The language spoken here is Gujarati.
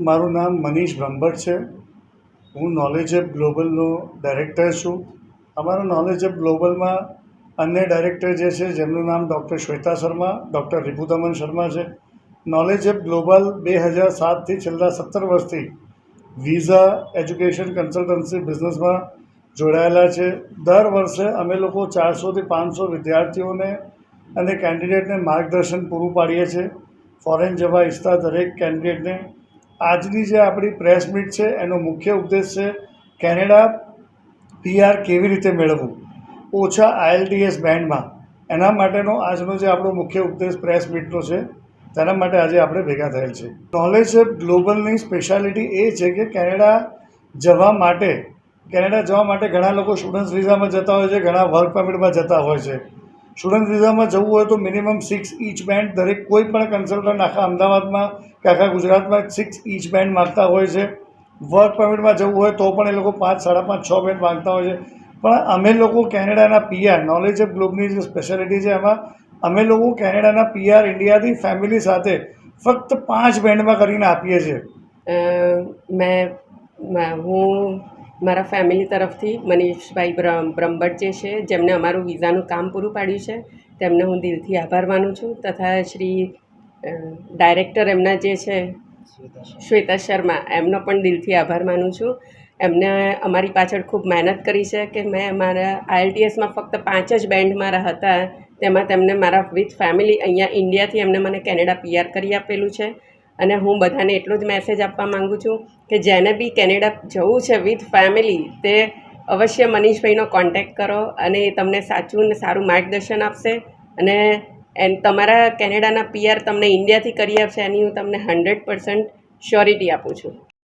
મારું નામ મનીષ બ્રહ્મભટ્ટ છે. હું નોલેજ એપ ગ્લોબલનો ડાયરેક્ટર છું. અમારા નોલેજ એપ ગ્લોબલમાં અન્ય ડાયરેક્ટર જે છે, જેમનું નામ ડૉક્ટર શ્વેતા શર્મા ડૉક્ટર રિપુદમન શર્મા છે. નોલેજ એપ ગ્લોબલ બે હજાર સાતથી છેલ્લા સત્તર વર્ષથી વિઝા એજ્યુકેશન કન્સલ્ટન્સી બિઝનેસમાં જોડાયેલા છે. દર વર્ષે અમે લોકો ચારસોથી પાંચસો વિદ્યાર્થીઓને અને કેન્ડિડેટને માર્ગદર્શન પૂરું પાડીએ છીએ. ફોરેન જવા ઈચ્છતા દરેક કેન્ડિડેટને આજની જે આપણી પ્રેસ મીટ છે, એનો મુખ્ય ઉદ્દેશ છે કેનેડા પીઆર કેવી રીતે મેળવવું? ઓછા આઈએલટીએસ બેન્ડમાં. એના માટેનો આજનો જે આપણો મુખ્ય ઉદ્દેશ પ્રેસ મીટનો છે, તેના માટે આજે આપણે ભેગા થયેલ છે. નોલેજ ગ્લોબલની સ્પેશિયાલિટી એ છે કે કેનેડા જવા માટે, કેનેડા જવા માટે ઘણા લોકો સ્ટુડન્ટ્સ વિઝામાં જતા હોય છે, ઘણા વર્ક પરમિટમાં જતા હોય છે. સ્ટુડન્ટ વિઝામાં જવું હોય તો મિનિમમ સિક્સ ઇંચ બેન્ડ દરેક કોઈ પણ કન્સલ્ટન્ટ આખા અમદાવાદમાં કે આખા ગુજરાતમાં સિક્સ ઇંચ બેન્ડ માગતા હોય છે. વર્ક પરમિટમાં જવું હોય તો પણ એ લોકો પાંચ, સાડા પાંચ, છ બેન્ડ માગતા હોય છે. પણ અમે લોકો કેનેડાના પીઆર નોલેજ ઓફ ગ્લોબની જે સ્પેશિયાલિટી છે એમાં, અમે લોકો કેનેડાના પીઆર ઇન્ડિયાથી ફેમિલી સાથે ફક્ત પાંચ બેન્ડમાં કરીને આપીએ છીએ. મેં, હું મારા ફેમિલી તરફથી મનીષભાઈ બ્રહ્મ બ્રહ્મભટ્ટ જે છે, જેમને અમારું વિઝાનું કામ પૂરું પાડ્યું છે, તેમને હું દિલથી આભાર માનું છું. તથા શ્રી ડાયરેક્ટર એમના જે છે, શ્વેતા શર્મા, એમનો પણ દિલથી આભાર માનું છું. એમને અમારી પાછળ ખૂબ મહેનત કરી છે કે મેં મારા આઈએલટીએસમાં ફક્ત પાંચ જ બેન્ડ મારા હતા. તેમાં તેમને મારા વિથ ફેમિલી અહીંયા ઇન્ડિયાથી એમને મને કેનેડા પીઆર કરી આપેલું છે. અને હું બધાને એટલો જ મેસેજ આપવા માગું છું કે જેને બી કેનેડા જવું છે વિથ ફેમિલી તે અવશ્ય મનીષભાઈનો કોન્ટેક્ટ કરો અને એ તમને સાચું અને સારું માર્ગદર્શન આપશે. અને એન તમારા કેનેડાના પીઆર તમને ઇન્ડિયાથી કરી આપશે એની હું તમને હંડ્રેડ પર્સન્ટ શ્યોરિટી આપું છું.